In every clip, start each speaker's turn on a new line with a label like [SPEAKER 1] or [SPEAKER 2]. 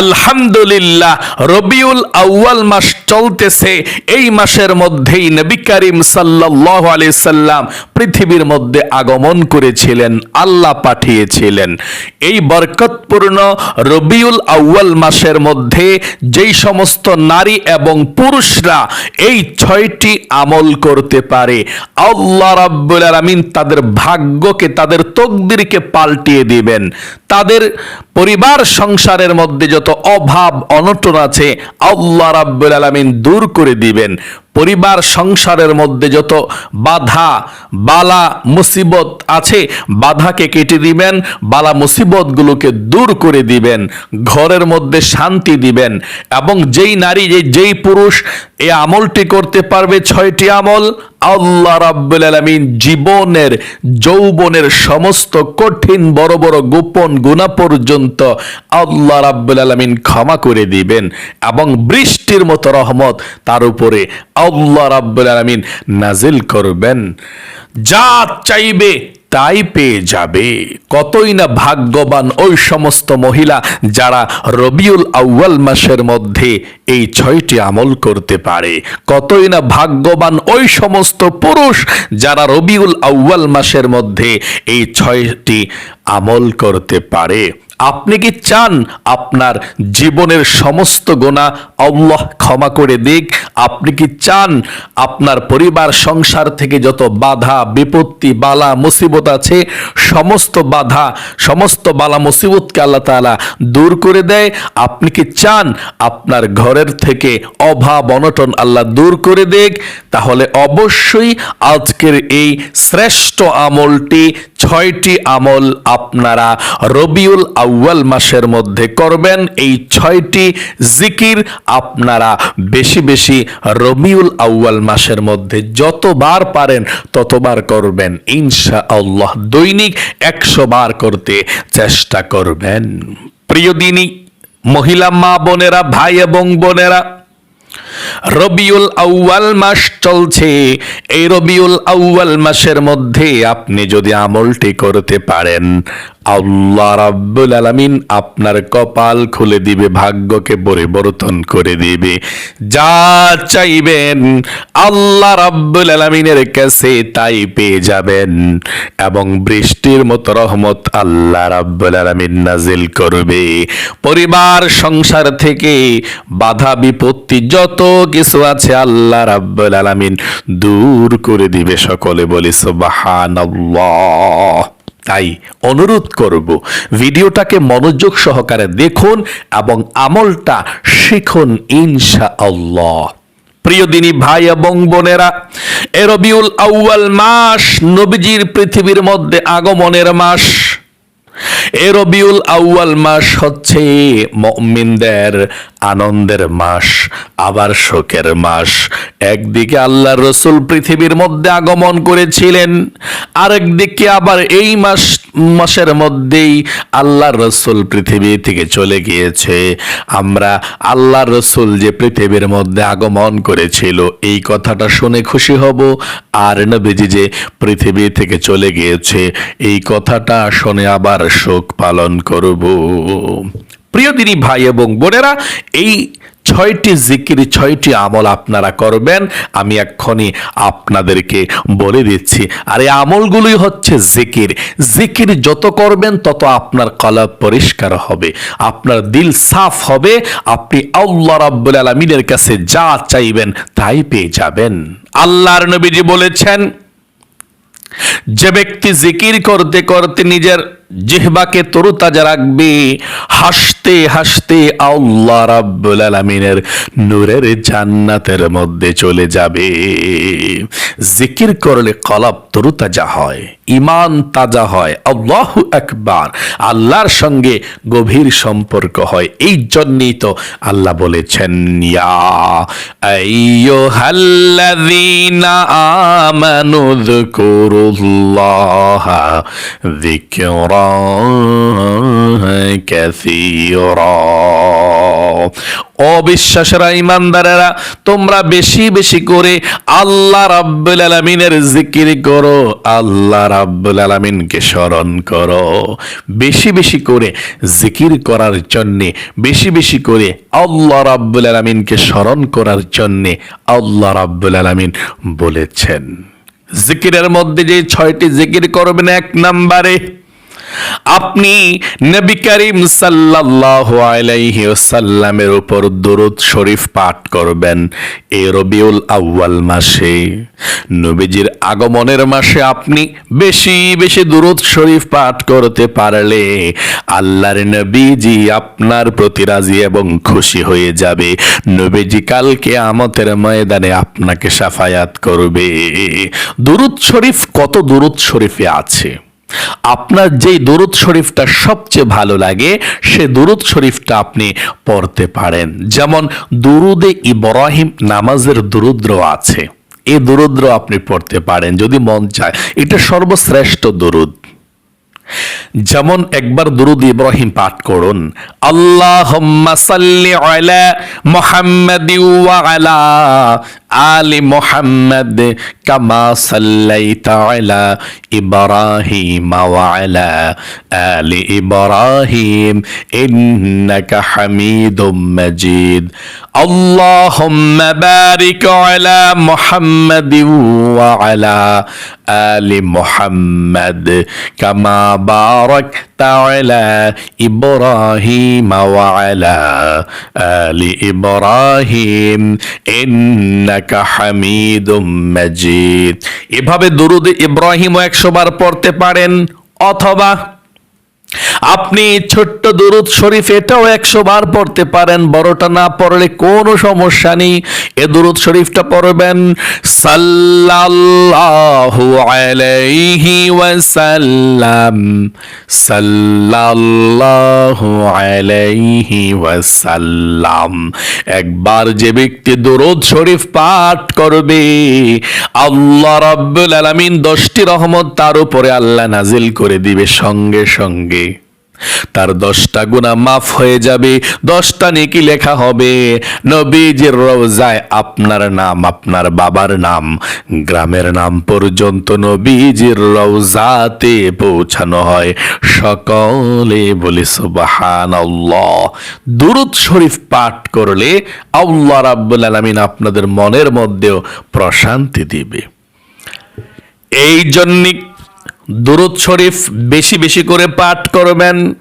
[SPEAKER 1] আলহামদুলিল্লাহ, রবিউল আউয়াল মাস চলতেছে। এই মাসের মধ্যেই নবী করিম সাল্লাল্লাহু আলাইহি সাল্লাম পৃথিবীর মধ্যে আগমন করেছিলেন, আল্লাহ পাঠিয়েছিলেন। এই বরকতপূর্ণ রবিউল আউয়াল মাসের মধ্যে যেই সমস্ত নারী এবং পুরুষরা এই ছয়টি আমল করতে পারে, আল্লাহ রাব্বুল আলামিন তাদের ভাগ্যকে, তাদের তকদিরকে পাল্টিয়ে দিবেন। তাদের পরিবার সংসারের মধ্যে যত অভাব, অনটন আছে, আল্লাহ রাব্বুল আলামিন দূর করে দিবেন। পরিবার, সংসারের মধ্যে যত বাধা, বালা, মুসিবত আছে, বাধাকে কেটে দিবেন, বালা, মুসিবতগুলোকে দূর করে দিবেন, ঘরের মধ্যে শান্তি দিবেন এবং যেই নারী যেই পুরুষ এই আমলটি করতে পারবে ছয়টি আমল আল্লাহ রাব্বুল আলামিন জীবনের, যৌবনের সমস্ত কঠিন, বড় বড়, গোপন গুণা পর্যন্ত আল্লাহ রাব্বুল আলামিন ক্ষমা করে দিবেন এবং বৃষ্টির মতো রহমত তার উপরে আল্লাহ রাব্বুল আলামিন নাজিল করবেন। যা চাইবে তাই পেয়ে যাবে। কতই না ভাগ্যবান ওই সমস্ত মহিলা যারা রবিউল আউয়াল মাসের মধ্যে এই ছয়টি আমল করতে পারে। কতই না ভাগ্যবান ওই সমস্ত পুরুষ যারা রবিউল আউয়াল মাসের মধ্যে এই ছয়টি আমল করতে পারে। আপনি কি চান আপনার জীবনের সমস্ত গোনা আল্লাহ ক্ষমা করে দিক? আপনি কি চান আপনার পরিবার, সংসার থেকে যত বাধা, বিপত্তি, বালা, মুসিবত আছে, সমস্ত বাধা, সমস্ত বালা, মুসিবতকে আল্লাহ তাআলা দূর করে দেয়? আপনি কি চান আপনার ঘরের থেকে অভাব, অনটন আল্লাহ দূর করে দেখ তাহলে অবশ্যই আজকের এই শ্রেষ্ঠ আমলটি ছয়টি আমল আপনারা রবিউল আউয়াল মাসের মধ্যে করবেন। এই ছয়টি জিকির আপনারা বেশি বেশি রবিউল আউয়াল মাসের মধ্যে যতবার পারেন ততবার করবেন। ইনশা আল্লাহ দৈনিক একশো বার করতে চেষ্টা করবেন। প্রিয় দিনী, মহিলা মা বোনেরা, ভাই এবং বোনেরা রবিউল আউয়াল মাস চলছে। এই রবিউল আউয়াল মাসের মধ্যে আপনি যদি আমলটি করতে পারেন আল্লাহ রাব্বুল আলামিন আপনার কপাল খুলে দিবে, ভাগ্যকে পরিবর্তন করে দিবে। যা চাইবেন আল্লাহ রাব্বুল আলামিনের কাছে তাই পেয়ে যাবেন। এবং বৃষ্টির মতো রহমত আল্লাহ রাব্বুল আলামিন নাজিল করবে। পরিবার, সংসার থেকে বাধা, বিপত্তি যত কিছু আছে আল্লাহ রাব্বুল আলামিন দূর করে দিবে সকলে বলি, সুবহানাল্লাহ। তাই অনুরোধ করব ভিডিওটাকে মনোযোগ সহকারে দেখুন এবং আমলটা শিখুন ইনশা আল্লাহ প্রিয় দিনী ভাই এবং বোনেরা এরবিউল আউয়াল মাস নবীজির পৃথিবীর মধ্যে আগমনের মাস। এ রবিউল আউয়াল মাস হচ্ছে মমিনদের আনন্দের মাস, আবার শোকের মাস। একদিকে আল্লাহ রসুল পৃথিবীর মধ্যে আগমন করেছিলেন, আরেকদিকে আবার এই মাস মাসের মধ্যেই আল্লাহ রসুল পৃথিবী থেকে চলে গিয়েছে। আমরা আল্লাহ রসুল যে পৃথিবীর মধ্যে আগমন করেছিল, এই কথাটা শুনে খুশি হব। আর নবীজি যে পৃথিবী থেকে চলে গিয়েছে, এই কথাটা শুনে আবার শোক পালন করব। প্রিয় দিনী ভাই এবং বোনেরা, এই ছয়টি জিকির, ছয়টি আমল আপনারা করবেন। আমি এক্ষণি আপনাদেরকে বলে দিচ্ছি। আর এই আমলগুলোই হচ্ছে জিকির। জিকির যত করবেন, তত আপনার কলব পরিষ্কার হবে। আপনার দিল সাফ হবে। আপনি আল্লাহ রাব্বুল আলামিনের কাছে যা চাইবেন, তাই পেয়ে যাবেন। আল্লাহর নবীজি বলেছেন, যে ব্যক্তি জিকির করতে করতে নিজের জিহবাকে তরুতাজা রাখবে। হাসতে হাসতে আল্লাহ রাব্বুল আলামিনের নূরের জান্নাতের মধ্যে চলে যাবে। জিকির করলে কলাপ তরুতাজা হয়। ইমান তাজা হয়। আল্লাহু একবার আল্লাহর সঙ্গে গভীর সম্পর্ক হয়। এই জন্যই তো আল্লাহ বলেছেন, ইয়া অবিশ্বাসেরা ইমানদারেরা, তোমরা বেশি বেশি করে আল্লাহ রাব্বুল আলামিনের জিকির করো, আল্লাহ রাব্বুল আলামিনকে স্মরণ করো। বেশি বেশি করে জিকির করার জন্যে, বেশি বেশি করে আল্লাহ রাব্বুল আলামিনকে স্মরণ করার জন্যে আল্লাহ রাব্বুল আলামিন বলেছেন। জিকিরের মধ্যে যে ছয়টি জিকির করবেন, এক নাম্বারে আপনি নবী করিম সাল্লাল্লাহু আলাইহি ওয়াসাল্লামের উপর দরুদ শরীফ পাঠ করবেন এই রবিউল আউয়াল মাসে। নবীজির আগমনের মাসে আপনি বেশি বেশি দরুদ শরীফ পাঠ করতে পারলে আল্লাহর নবীজি আপনার প্রতি রাজি এবং খুশি হয়ে যাবে। নবীজি কালকে আমতের ময়দানে আপনাকে সাফায়াত করবে। দুরুদ শরীফ কত দুরুদ শরীফে আছে? আপনার যেই দরুদ শরীফটা সবচেয়ে ভালো লাগে, সে দরুদ শরীফটা আপনি পড়তে পারেন। যেমন দুরুদে ইব্রাহিম নামাজের দুরুদ্র আছে এই দুরুদ্র আপনি পড়তে পারেন যদি মন চায়। এটা সর্বশ্রেষ্ঠ দুরুদ। যেমন একবার দুরুদ ইব্রাহিম পাঠ করুন আল্লাহ আলা আলি মোহাম্মদ কামা সাল্লাইতা আলা ইব্রাহিম আলা আলি ইব্রাহিম, ইন্নাকা হামিদুম মাজিদ। আল্লাহ বারিক আলা মুহাম্মাদি ওয়া আলা আলি মোহাম্মদ কামা বারক তালা ইব্রাহিম ওয়ালা আলি ইব্রাহিম ইন্নাকা হামিদুম মাজিদ। এভাবে দুরুদ ইব্রাহিম একশো বার পড়তে পারেন অথবা আপনি ছোট্ট দুরুদ শরীফ, এটাও একশো বার পড়তে পারেন। বড়টা না পড়লে কোনো সমস্যা নেই। এ দুরুদ শরীফটা পড়বেন। সাল্লাল্লাহু আলাইহি ওয়াসাল্লাম। সাল্লাল্লাহু আলাইহি ওয়াসাল্লাম। একবার যে ব্যক্তি দুরুদ শরীফ পাঠ করবে, আল্লাহ রাব্বুল আলামিন দশটি রহমত তার উপরে আল্লাহ নাজিল করে দিবে সঙ্গে সঙ্গে। তার দশটা গুণা মাফ হয়ে যাবে, দশটা নেকি লেখা হবে। নবীজির রওজায় আপনার নাম, আপনার বাবার নাম, গ্রামের নাম পর্যন্ত নবীজির রওজাতে পৌঁছানো হয়। সকলে বলি সুবাহান দুরুদ শরীফ পাঠ করলে আল্লাহ রাব্বুল আলামিন আপনাদের মনের মধ্যেও প্রশান্তি দিবে। এই জন্যে দুরুদ শরীফ বেশি বেশি করে পাঠ করবেন।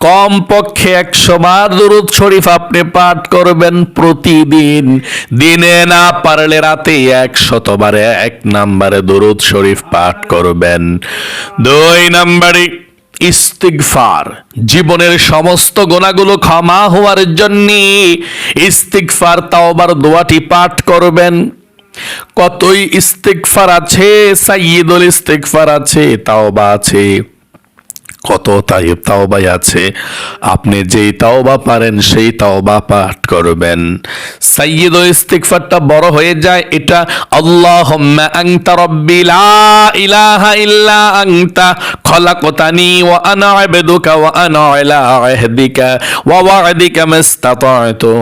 [SPEAKER 1] কম পক্ষে একশো বার দুরুদ শরীফ আপনি পাঠ করবেন প্রতিদিন। দিনে না পারলে রাতে একশতবারে এক নাম্বারে দুরুদ শরীফ পাঠ করবেন। দুই নাম্বারে ইস্তিকফার জীবনের সমস্ত গোনাগুলো ক্ষমা হওয়ার জন্য ইস্তিকফার তাওবার, দোয়াটি পাঠ করবেন। কতই ইস্তিকফার আছে সাইয়্যিদুল ইস্তিগফার আছে তাওবা আছে। কত তাইব তাওবাই আছে। আপনি যেই তাওবা পারেন, সেই তাওবা পাঠ করবেন। সাইয়্যিদ ইস্তিগফারটা বড় হয়ে যায়, এটা আল্লাহুম্মা আনতা রাব্বি লা ইলাহা ইল্লা আনতা খলাকতানি ওয়া আনা আবদুকা ওয়া আনা আলা আহদিকা ওয়া ওয়া'দিকা মাস্তাতা'তু।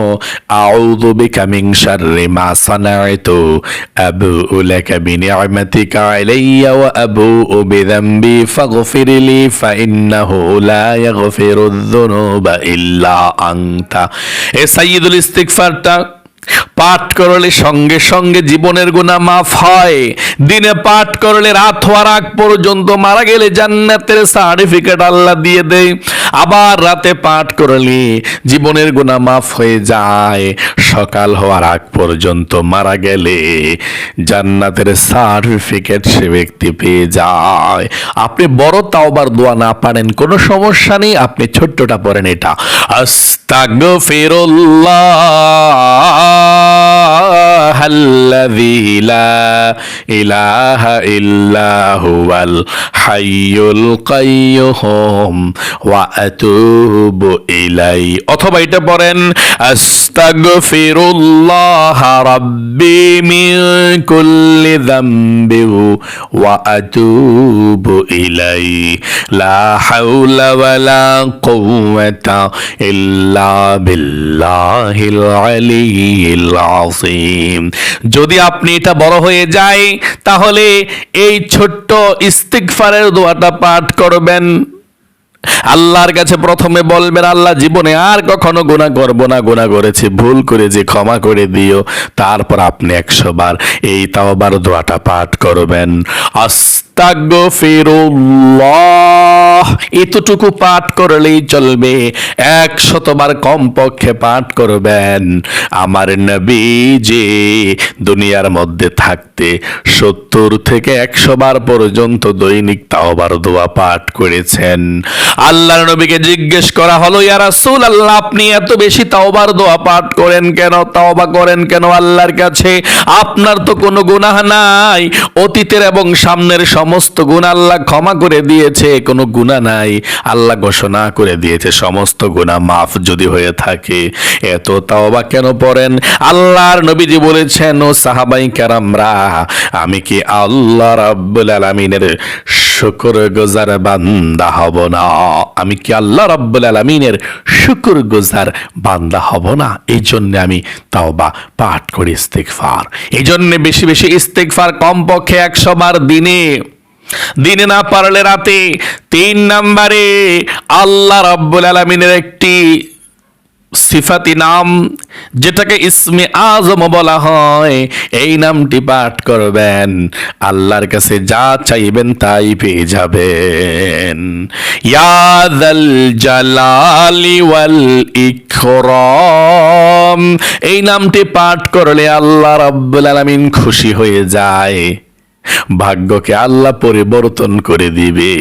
[SPEAKER 1] আউযু বিকা মিন শাররি মা সানা'তু। আবুউ লাকা বিনি'মাতিকা আলাইয়া ওয়া আবুউ বিযামবি ফাগফির লি ইন্নাহু লা যুনুবা ইল্লা আনতা। এ সাইয়্যিদুল ইস্তিগফারটা পাঠ করলে সঙ্গে সঙ্গে জীবনের গুণা মাফ হয়। দিনে পাঠ করলে রাত হওয়ার আগ পর্যন্ত মারা গেলে জান্নাতের সার্টিফিকেট আল্লাহ দিয়ে দেয়। আবার রাতে পাঠ করলে জীবনের গুণা মাফ হয়ে যায়। সকাল হওয়ার আগ পর্যন্ত মারা গেলে জান্নাতের সার্টিফিকেট সে ব্যক্তি পেয়ে যায়। আপনি বড় তাওবার দোয়া না পারেন, কোনো সমস্যা নেই, আপনি ছোট্টটা পড়েন এটা। আস্তাগফিরুল্লাহ অথবা এটা পড়েন আস্তাগ আস্তাগফির আস্তাগফিরুল্লাহ রাব্বি ইল্লা বিল্লাহিল আলিয়্যিল আযীম যদি আপনি এটা বড় হয়ে যায়, তাহলে এই ছোট্ট ইস্তিগফারের দোয়াটা পাঠ করবেন। আল্লাহর কাছে প্রথমে বলবেন, আল্লাহ, জীবনে আর কখনো গুণা করব না। গুণা করেছি, ভুল করে যে ক্ষমা করে দিও। তারপর আপনি একশো বার এই তাওবার দোয়াটা পাঠ করবেন। এতটুকু পাঠ করলেই চলবে। এক শতবার কমপক্ষে পাঠ করবেন। আমার নবী যে দুনিয়ার মধ্যে থাকতে সত্তর থেকে একশো বার পর্যন্ত দৈনিক তাওবার দোয়া পাঠ করেছেন। আল্লাহর নবীকে জিজ্ঞেস করা হলো, ইয়া আল্লাহ আপনি এত বেশি তাওবার দোয়া পাঠ করেন কেন? তাওবা করেন কেন আল্লাহর কাছে? আপনার তো কোনো গুনাহ নাই। অতীতের এবং সামনের সমস্ত গুনাহ আল্লাহ ক্ষমা করে দিয়েছে, কোনো গুনাহ নাই। আল্লাহ ঘোষণা করে দিয়েছে, সমস্ত গুনাহ মাফ যদি হয়ে থাকে, এত তাওবা কেন পড়েন? আল্লাহর নবীজি বলেছেন, ও সাহাবাই কেরামরা, আমি কি আল্লাহ রাব্বুল আলামিনের শুকর গুজার বান্দা হব না? আমি কি আল্লাহ রাব্বুল আলামিনের শুকর গুজার বান্দা হব না? এই জন্য আমি তাওবা পাঠ করি ইস্তেগফার। এই জন্য বেশি বেশি ইস্তেগফার কমপক্ষে একশো বার দিনে। দিনে না পারলে রাতে তিন নাম্বারে আল্লাহ রাব্বুল আলামিনের একটি সিফাতি নাম, যেটাকে ইসমে আজম বলা হয়, এই নামটি পাঠ করবেন। আল্লাহর কাছে যা চাইবেন তাই পেয়ে যাবেন। ইয়াদাল জালালি ওয়াল ইকরাম। এই নামটি পাঠ করলে আল্লাহ রাব্বুল আলামিন খুশি হয়ে যায়। ভাগ্যকে আল্লাহ পরিবর্তন করে দিবে।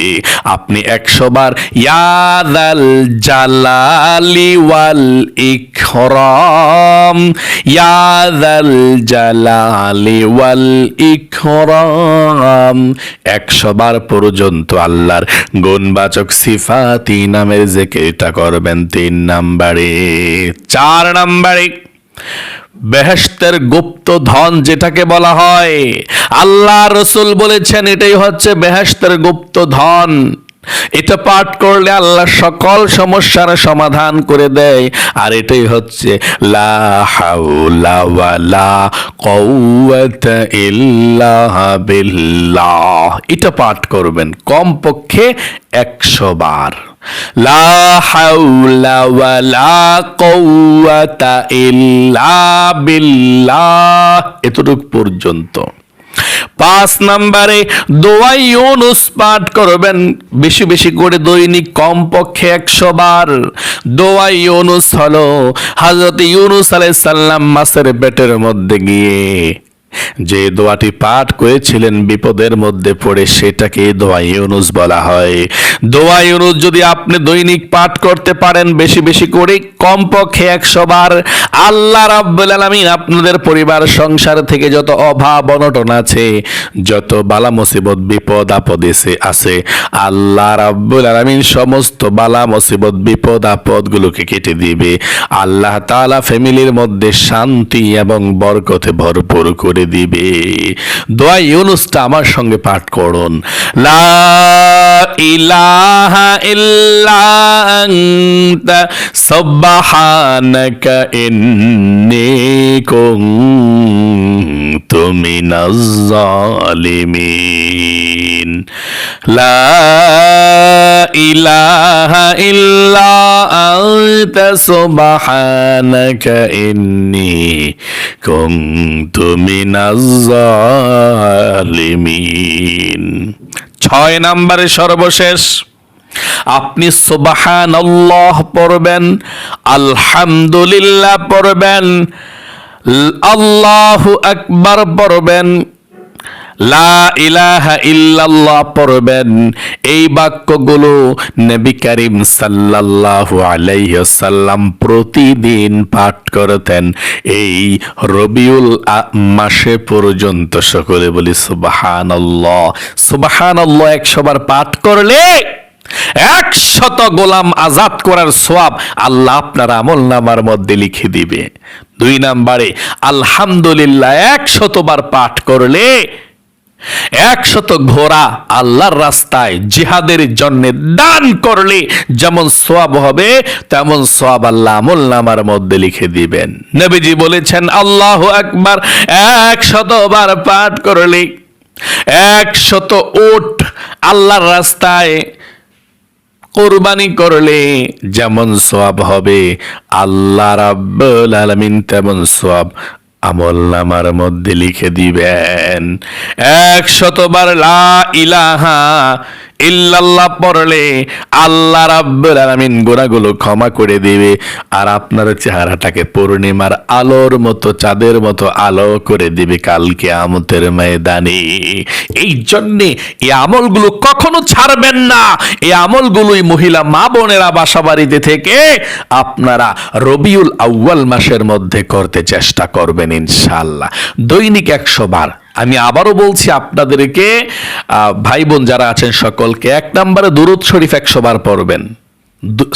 [SPEAKER 1] আপনি একশো বার ইয়াদাল জালালি ওয়াল ইকরাম। ইয়াদাল জালালি ওয়াল ইকরাম। একশো বার পর্যন্ত আল্লাহর গুণবাচক সিফাতি নামের জেকেরটা করবেন তিন নাম্বারে। চার নাম্বারে বেহেস্তের গুপ্ত ধন যেটাকে বলা হয়। আল্লাহ রসুল বলেছেন, এটাই হচ্ছে বেহেস্তের গুপ্ত ধন। এটা পাঠ করলে আল্লাহ সকল সমস্যার সমাধান করে দেয়। আর এটাই হচ্ছে এটা পাঠ করবেন কমপক্ষে একশো বার। লা হাওলা ওয়ালা কুওয়াতা ইল্লা এতটুক পর্যন্ত। পাঁচ নাম্বারে, দোয়াই ইউনুস পাঠ করবেন, বেশি বেশি করে দৈনিক কমপক্ষে একশো বার। দোয়াই ইউনুস হলো হাজরত ইউনুস আলাইসাল্লাম মাসের পেটের মধ্যে গিয়ে যে দোয়াটি পাঠ করেছিলেন বিপদের মধ্যে পড়ে সেটাকে দোয়া ইউনুস বলা হয়। দোয়া ইউনুস যদি আপনি দৈনিক পাঠ করতে পারেন বেশি বেশি করে, কমপক্ষে একশো বার। আল্লাহ রাব্বুল আলামিন আপনাদের পরিবার, সংসার থেকে যত অভাব, অনটন আছে, যত বালা মুসিবত, বিপদ, আপদ এসে আছে, আল্লাহ রাব্বুল আলামিন সমস্ত বালা মুসিবত, বিপদ, আপদগুলোকে কেটে দিবে। আল্লাহ তাআলা ফ্যামিলির মধ্যে শান্তি এবং বরকতে ভরপুর করে দিবে। দোয়া ইউনুসটা আমার সঙ্গে পাঠ করুন। লা ইলাহা ইল্লা লা ইলাহা ইল্লা আনতা কুনতু মিনাজ জালিমিন ছয় নম্বরে সর্বশেষ, আপনি সুবাহান আল্লাহ পড়বেন, আলহামদুলিল্লাহ পড়বেন, আল্লাহু আকবার পড়বেন লা ইলাহা ইল্লাল্লাহ পড়বেন। এই বাক্যগুলো নবী করিম সাল্লাল্লাহু প্রতিদিন পাঠ করতেন। এই রবিউল মাসে পর্যন্ত সকলে বলি সুবহানাল্লাহ। সুবহানাল্লাহ একশো বার পাঠ করলে একশত গোলাম আজাদ করার সোয়াব আল্লাহ আপনার আমল নামার মধ্যে লিখে দিবে। দুই নাম্বারে, আলহামদুলিল্লাহ একশতবার পাঠ করলে একশত ঘোড়া আল্লাহর রাস্তায় জিহাদের জন্য দান করলে যেমন সোয়াব হবে, তেমন সোয়াব আল্লাহ আমল নামার মধ্যে লিখে দিবেন। নবীজি বলেছেন, আল্লাহ একবার একশতবার পাঠ করলে একশত ওট আল্লাহর রাস্তায় কোরবানি করলে যেমন সোয়াব হবে, আল্লাহ রাব্বুল আলামিন তেমন সোয়াব আমল নামার মধ্যে লিখে দিবেন এক শতবার লা ইলাহা ইল্লাল্লাহ পড়লে আল্লাহ রাব্বুল আলামিন গুনাহগুলো ক্ষমা করে দিবে। আর আপনার চেহারাটাকে পূর্ণিমার আলোর মতো, চাঁদের মতো আলো করে দিবে কালকে আমতের ময়দানে। এই জন্যে এই আমলগুলো কখনো ছাড়বেন না। এই আমলগুলোই মহিলা মা বোনেরা বাসা বাড়িতে থেকে আপনারা রবিউল আউয়াল মাসের মধ্যে করতে চেষ্টা করবেন ইনশাআল্লাহ। দৈনিক একশো বার আমি আবারও বলছি আপনাদেরকে ভাই বোন যারা আছেন সকলকে, এক নম্বরে দুরুদ শরীফ একশো বার পড়বেন।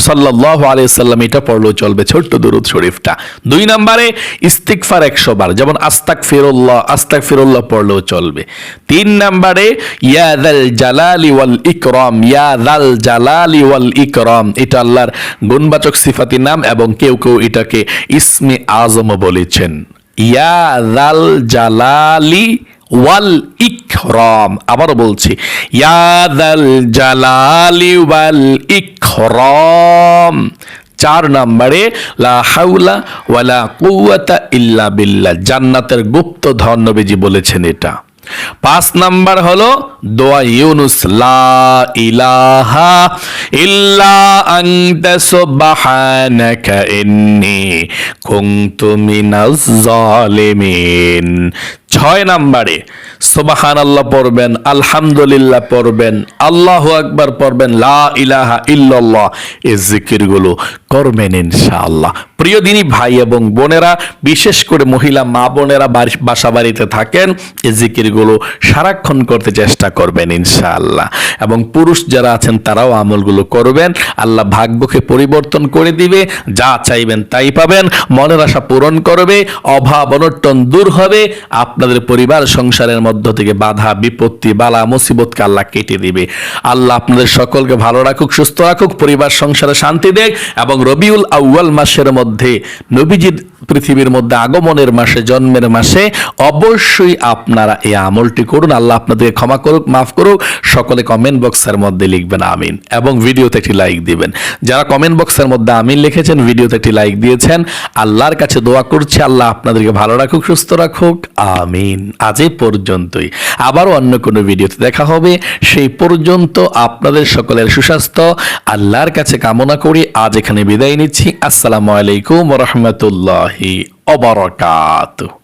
[SPEAKER 1] সাল্লাহ আলিয়াল্লাম এটা পড়লেও চলবে ছোট্ট দুরুদ শরীফটা। দুই নম্বরে ইস্তিকফার একশো বার, যেমন আস্তাক ফিরুল্লাহ আস্তাক ফিরুল্লাহ পড়লেও চলবে। তিন নম্বরে ইয়াদাল জালালি ওয়াল ইকরম ইয়াদাল জালালি ওয়াল ইকরম, এটা আল্লাহর গুণবাচক সিফাতি নাম এবং কেউ কেউ এটাকে ইসমে আজম বলেছেন। ইয়াদাল জালালি ওয়াল ইকরম। আবারও বলছি ইয়াদাল জালালি ওয়াল ইকরম। চার নম্বরে, লা হাউলা ওয়ালা কুয়াতা ইল্লা বিল্লাহ। জান্নাতের গুপ্ত ধন বলেছেন এটা। পাঁচ নাম্বার হলো দোয়া ইউনুস, লা ইলাহা ইল্লা আনতা সুবহানাকা ইন্নী কুনতু মিনাজ জালিমিন। ছয় নাম্বারে সোবাহান আল্লাহ পড়বেন, আলহামদুলিল্লাহ পড়বেন, আল্লাহ আকবার পড়বেন, লা ইলাহা ইল্লাল্লাহ। এই জিকিরগুলো করবেন ইনশাআল্লাহ। প্রিয় দিনী ভাই এবং বোনেরা, বিশেষ করে মহিলা মা বোনেরা বাসা বাড়িতে থাকেন এই জিকিরগুলো সারাক্ষণ করতে চেষ্টা করবেন ইনশাআল্লাহ। এবং পুরুষ যারা আছেন, তারাও আমলগুলো করবেন। আল্লাহ ভাগ্যকে পরিবর্তন করে দিবে, যা চাইবেন তাই পাবেন। মনের আশা পূরণ করবে, অভাব অনটন দূর হবে। আপনাদের পরিবার সংসারের মধ্য থেকে বাধা, বিপত্তি, বালা, মুসিবতকে আল্লাহ কেটে দিবে। আল্লাহ আপনাদের সকলকে ভালো রাখুক, সুস্থ রাখুক, পরিবার সংসারে শান্তি দেখ এবং রবিউল আউয়াল মাসের মধ্যে, নবীজির পৃথিবীর মধ্যে আগমনের মাসে, জন্মের মাসে অবশ্যই আপনারা এই আমলটি করুন। আল্লাহ আপনাদেরকে ক্ষমা করুক মাফ করুক, সকলে কমেন্ট বক্সের মধ্যে লিখবেন আমিন এবং ভিডিওতে একটি লাইক দিবেন। যারা কমেন্ট বক্সের মধ্যে আমিন লিখেছেন ভিডিওতে একটি লাইক দিয়েছেন, আল্লাহর কাছে দোয়া করছি, আল্লাহ আপনাদেরকে ভালো রাখুক, সুস্থ রাখুক, আমিন। আজ এই পর্যন্তই। আবারও অন্য কোনো ভিডিওতে দেখা হবে। সেই পর্যন্ত আপনাদের সকলের সুস্বাস্থ্য, আল্লাহর কাছে কামনা করি, আজ এখানে বিদায় নিচ্ছি। আসসালামু আলাইকুম রহমতুল্লাহি অবরকাত